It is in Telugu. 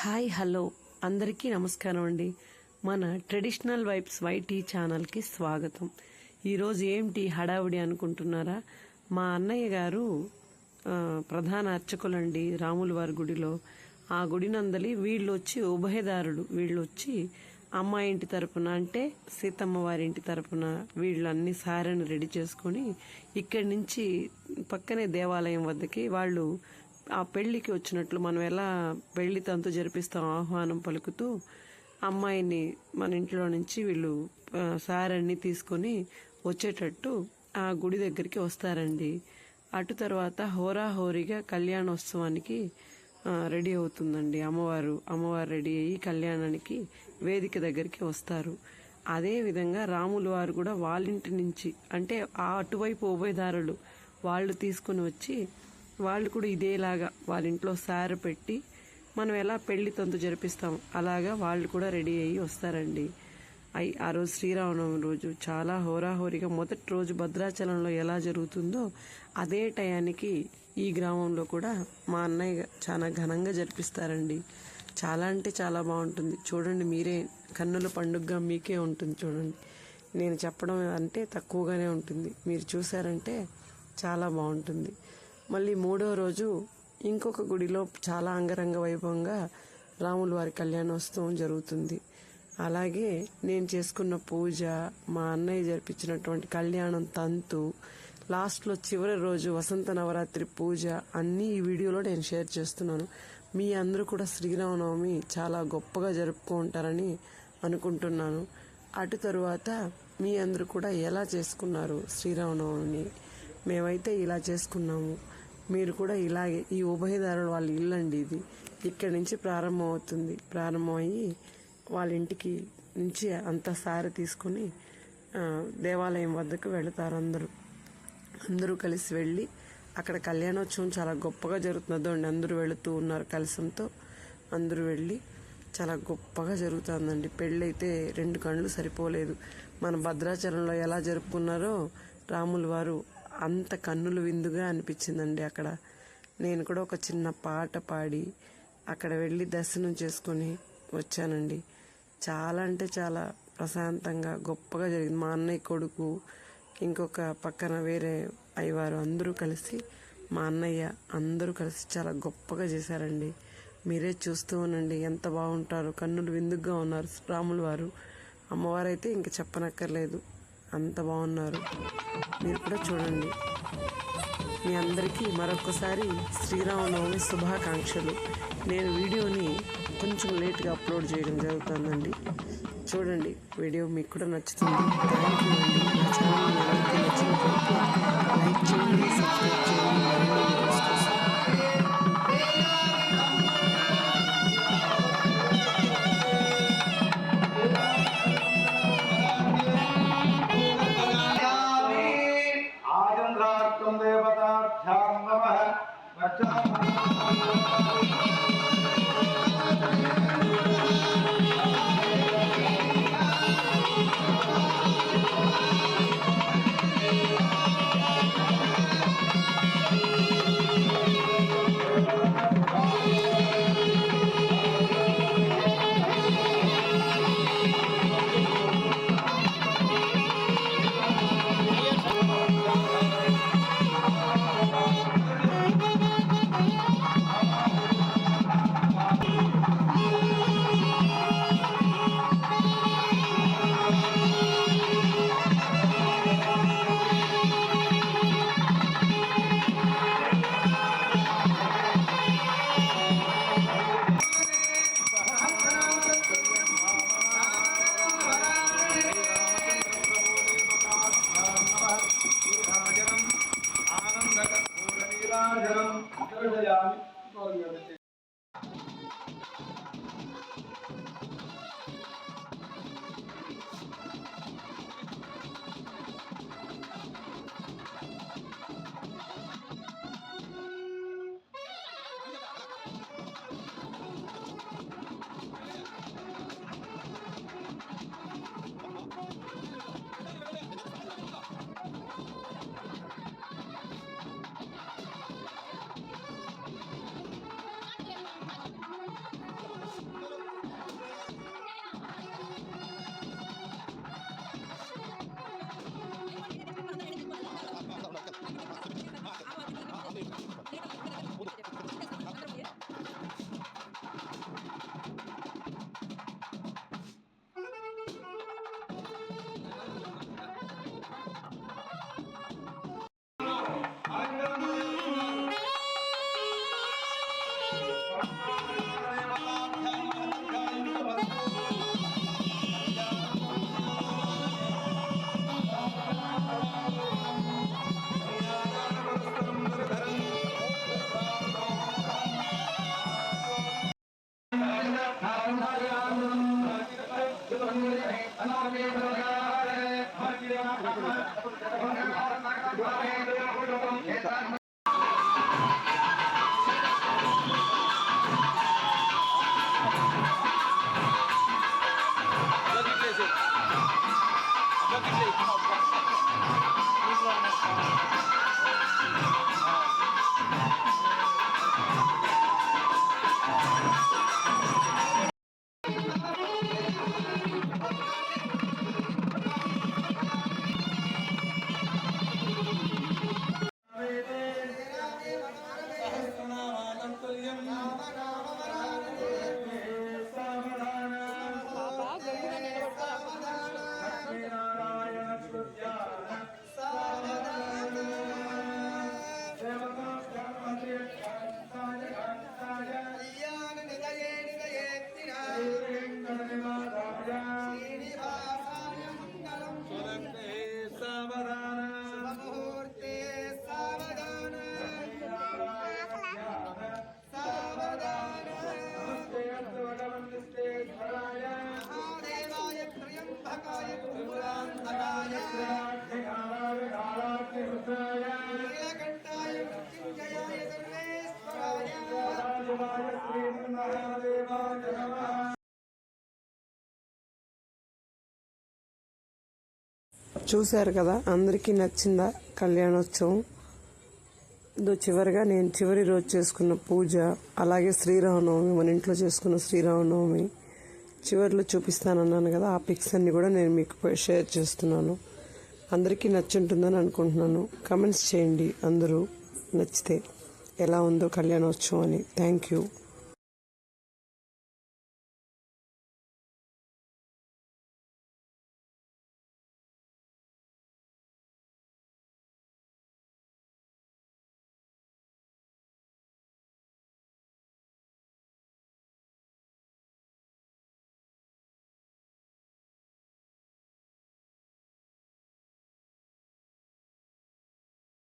Hi hello. అందరికీ నమస్కారం అండి. మన ట్రెడిషనల్ వైబ్స్ వైటీ ఛానల్కి స్వాగతం. ఈరోజు ఏంటి హడావుడి అనుకుంటున్నారా? మా అన్నయ్య గారు ప్రధాన అర్చకులండి రాముల వారి గుడిలో. ఆ గుడినందలి వీళ్ళు వచ్చి ఉభయదారుడు వీళ్ళు వచ్చి అమ్మ ఇంటి తరపున అంటే సీతమ్మ వారి ఇంటి తరపున వీళ్ళు అన్ని సారెను రెడీ చేసుకొని ఇక్కడి నుంచి పక్కనే దేవాలయం వద్దకి వాళ్ళు ఆ పెళ్ళికి వచ్చినట్లు మనం ఎలా పెళ్ళి తంతు జరిపిస్తాం ఆహ్వానం పలుకుతూ అమ్మాయిని మన ఇంట్లో నుంచి వీళ్ళు సారన్ని తీసుకొని వచ్చేటట్టు ఆ గుడి దగ్గరికి వస్తారండి. అటు తర్వాత హోరాహోరీగా కళ్యాణోత్సవానికి రెడీ అవుతుందండి. అమ్మవారు అమ్మవారు రెడీ అయ్యి కళ్యాణానికి వేదిక దగ్గరికి వస్తారు. అదే విధంగా రాములు వారు కూడా వాళ్ళింటి నుంచి అంటే ఆ అటువైపు ఉభయదారులు వాళ్ళు తీసుకుని వచ్చి వాళ్ళు కూడా ఇదేలాగా వాళ్ళ ఇంట్లో సార పెట్టి మనం ఎలా పెళ్ళి తంతు జరిపిస్తాం అలాగా వాళ్ళు కూడా రెడీ అయ్యి వస్తారండి. అయి ఆ రోజు శ్రీరామనవమి రోజు చాలా హోరాహోరీగా మొదటి రోజు భద్రాచలంలో ఎలా జరుగుతుందో అదే టయానికి ఈ గ్రామంలో కూడా మా అన్నయ్య చాలా ఘనంగా జరిపిస్తారండి. చాలా అంటే చాలా బాగుంటుంది. చూడండి మీరే కన్నుల పండుగగా మీకే ఉంటుంది చూడండి. నేను చెప్పడం అంటే తక్కువగానే ఉంటుంది. మీరు చూసారంటే చాలా బాగుంటుంది. మళ్ళీ మూడో రోజు ఇంకొక గుడిలో చాలా అంగరంగ వైభవంగా రాముల వారి కళ్యాణోత్సవం జరుగుతుంది. అలాగే నేను చేసుకున్న పూజ మా అన్నయ్య జరిపించినటువంటి కళ్యాణం తంతు లాస్ట్లో చివరి రోజు వసంత నవరాత్రి పూజ అన్నీ ఈ వీడియోలో నేను షేర్ చేస్తున్నాను. మీ అందరూ కూడా శ్రీరామనవమి చాలా గొప్పగా జరుపుకుంటారని అనుకుంటున్నాను. అటు తరువాత మీ అందరూ కూడా ఎలా చేసుకున్నారు శ్రీరామనవమిని? మేమైతే ఇలా చేసుకున్నాము. మీరు కూడా ఇలాగే ఈ ఉభయదారులు వాళ్ళ ఇల్లండి ఇది. ఇక్కడి నుంచి ప్రారంభం అవుతుంది ప్రారంభమయ్యి వాళ్ళ ఇంటికి నుంచి అంత సారి తీసుకుని దేవాలయం వద్దకు వెళతారు అందరూ. అందరూ కలిసి వెళ్ళి అక్కడ కళ్యాణోత్సవం చాలా గొప్పగా జరుగుతుంది. అండి అందరూ వెళుతూ ఉన్నారు కలసంతో అందరూ వెళ్ళి చాలా గొప్పగా జరుగుతుందండి. పెళ్ళైతే రెండు కళ్ళు సరిపోలేదు. మన భద్రాచలంలో ఎలా జరుపుకున్నారో రాములు వారు అంత కన్నులు విందుగా అనిపించిందండి అక్కడ. నేను కూడా ఒక చిన్న పాట పాడి అక్కడ వెళ్ళి దర్శనం చేసుకొని వచ్చానండి. చాలా అంటే చాలా ప్రశాంతంగా గొప్పగా జరిగింది. మా అన్నయ్య కొడుకు ఇంకొక పక్కన వేరే అయ్యవారు అందరూ కలిసి మా అన్నయ్య అందరూ కలిసి చాలా గొప్పగా చేశారండి. మీరే చూస్తూ ఉండండి ఎంత బాగుంటారు. కన్నులు విందుగా ఉన్నారు రాములు వారు. అమ్మవారు అయితే ఇంక చెప్పనక్కర్లేదు. అంత బాగున్నారు. మీరు కూడా చూడండి. మీ అందరికీ మరొకసారి శ్రీరామనవమి శుభాకాంక్షలు. నేను వీడియోని కొంచెం లేట్గా అప్లోడ్ చేయడం జరుగుతుందండి. చూడండి వీడియో మీకు కూడా నచ్చుతుంది. థ్యాంక్ యూ అండి. నా ఛానల్ నచ్చినట్లయితే లైక్ చేయండి సబ్స్క్రైబ్ చేయండి. ముహూర్తే సావధాన సావధాన మహాదేవాయ త్ర్యంబకాయ త్రిపురాంతకాయ నీలకంఠాయ మృత్యుంజయాయ సర్వేశ్వరాయ చూశారు కదా అందరికీ నచ్చిందా కళ్యాణోత్సవం? ఇదో చివరిగా నేను చివరి రోజు చేసుకున్న పూజ అలాగే శ్రీరామనవమి మన ఇంట్లో చేసుకున్న శ్రీరామనవమి. చివరిలో చూపిస్తానన్నాను కదా ఆ పిక్స్ అన్నీ కూడా నేను మీకు షేర్ చేస్తున్నాను. అందరికీ నచ్చుంటుందని అనుకుంటున్నాను. కమెంట్స్ చేయండి అందరూ. నచ్చితే ఎలా ఉందో కళ్యాణోత్సవం అని. Thank you.